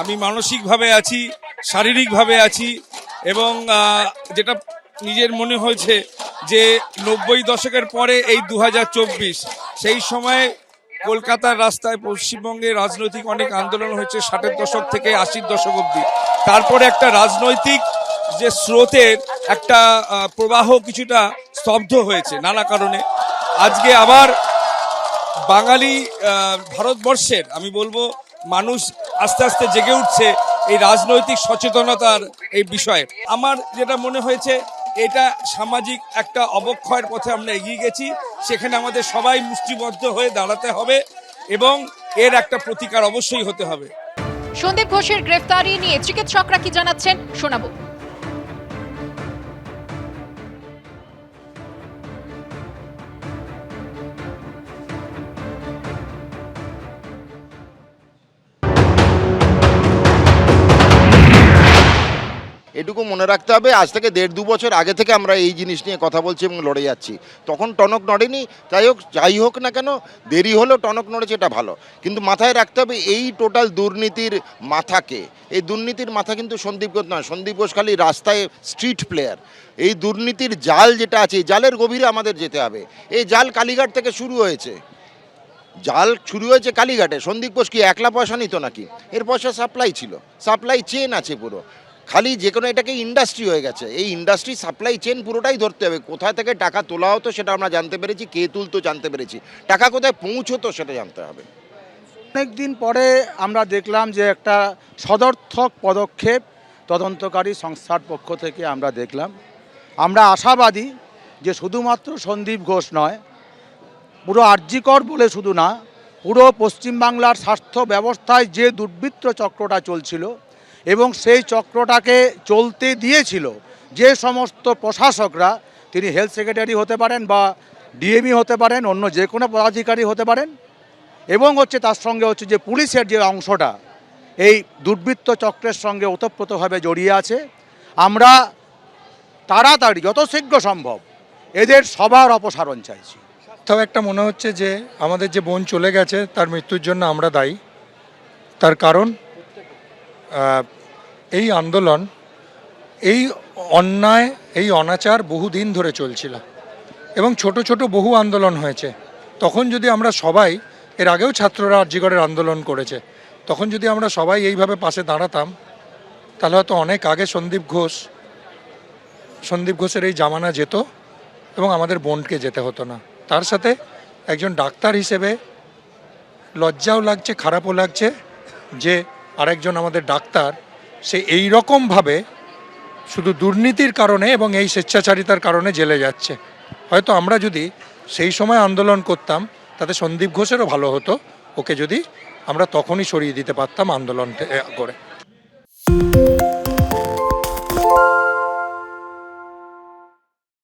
আমি মানসিকভাবে আছি, শারীরিকভাবে আছি এবং যেটা নিজের মনে হয়েছে যে নব্বই দশকের পরে এই দু হাজার চব্বিশ, সেই সময় কলকাতার রাস্তায় পশ্চিমবঙ্গে রাজনৈতিক অনেক আন্দোলন হয়েছে ষাটের দশক থেকে আশির দশক অব্দি তারপরে একটা রাজনৈতিক যে স্রোতের একটা প্রবাহ কিছুটা স্তব্ধ হয়েছে নানা কারণে। আজকে আবার বাঙালি ভারতবর্ষের, আমি বলব মানুষ আস্তে আস্তে জেগে উঠছে এই রাজনৈতিক সচেতনতার এই বিষয়ে। আমার যেটা মনে হয়েছে, এটা সামাজিক একটা অবক্ষয়ের পথে আমরা এগিয়ে গেছি। সেখানে আমাদের সবাই মুষ্টিবদ্ধ হয়ে দাঁড়াতে হবে এবং এর একটা প্রতিকার অবশ্যই হতে হবে। সন্দীপ ঘোষের গ্রেফতারি নিয়ে চিকিৎসকরা কি জানাচ্ছেন, শোনাবো। এটুকু মনে রাখতে হবে, আজ থেকে দেড় দু বছর আগে থেকে আমরা এই জিনিস নিয়ে কথা বলছি এবং লড়ে যাচ্ছি। তখন টনক নড়েনি, যাই হোক যাই হোক না কেন, দেরি হলেও টনক নড়েছে এটা ভালো। কিন্তু মাথায় রাখতে হবে এই টোটাল দুর্নীতির মাথাকে। এই দুর্নীতির মাথা কিন্তু সন্দীপ ঘোষ নয়, সন্দীপ ঘোষ খালি রাস্তায় স্ট্রিট প্লেয়ার। এই দুর্নীতির জাল যেটা আছে জালের গভীরে আমাদের যেতে হবে। এই জাল কালীঘাট থেকে শুরু হয়েছে। জাল শুরু হয়েছে কালীঘাটে। সন্দীপ ঘোষ কি একলা পয়সা নিত নাকি? এর পয়সা সাপ্লাই ছিল। সাপ্লাই চেন আছে পুরো। খালি যে কোনো এটাকে ইন্ডাস্ট্রি হয়ে গেছে। এই ইন্ডাস্ট্রি সাপ্লাই চেন পুরোটাই ধরতে হবে। কোথা থেকে টাকা তোলা হতো সেটা আমরা জানতে পেরেছি, কে তুলতো জানতে পেরেছি। টাকা কোথায় পৌঁছতো সেটা জানতে হবে। অনেক দিন পরে আমরা দেখলাম যে একটা সদর্থক পদক্ষেপ তদন্তকারী সংস্থার পক্ষ থেকে আমরা দেখলাম। আমরা আশাবাদী যে শুধুমাত্র সন্দীপ ঘোষ নয়, পুরো আর্যিকর বলে শুধু না, পুরো পশ্চিমবাংলার স্বাস্থ্য ব্যবস্থায় যে দুর্বৃত্ত চক্রটা চলছিল এবং সেই চক্রটাকে চলতে দিয়েছিল। যে সমস্ত প্রশাসকরা, তিনি হেলথ সেক্রেটারি হতে পারেন বা ডিএমই হতে পারেন, অন্য যে কোনো পদাধিকারী হতে পারেন, এবং হচ্ছে তার সঙ্গে হচ্ছে যে পুলিশের যে অংশটা, এই দুর্বৃত্ত চক্রের সঙ্গে ওতপ্রোতভাবে জড়িয়ে আছে। আমরা তাড়াতাড়ি, যত শীঘ্র সম্ভব, এদের সবার অপসারণ চাইছি। তাও একটা মনে হচ্ছে যে, আমাদের যে বোন চলে গেছে, তার মৃত্যুর জন্য আমরা দায়ী। তার কারণ? এই আন্দোলন, এই অন্যায়, এই অনাচার বহুদিন ধরে চলছিল এবং ছোট ছোট বহু আন্দোলন হয়েছে। তখন যদি আমরা সবাই, এর আগেও ছাত্ররা আর্যিগড়ের আন্দোলন করেছে, তখন যদি আমরা সবাই এইভাবে পাশে দাঁড়াতাম, তাহলে হয়তো অনেক আগে সন্দীপ ঘোষ, সন্দীপ ঘোষের এই জামানা যেত এবং আমাদের বোনকে যেতে হতো না। তার সাথে একজন ডাক্তার হিসেবে লজ্জাও লাগছে, খারাপও লাগছে যে আরেকজন আমাদের ডাক্তার, সে এই রকমভাবে শুধু দুর্নীতির কারণে এবং এই স্বেচ্ছাচারিতার কারণে জেলে যাচ্ছে। হয়তো আমরা যদি সেই সময় আন্দোলন করতাম, তাতে সন্দীপ ঘোষেরও ভালো হতো, ওকে যদি আমরা তখনই সরিয়ে দিতে পারতাম আন্দোলন করে।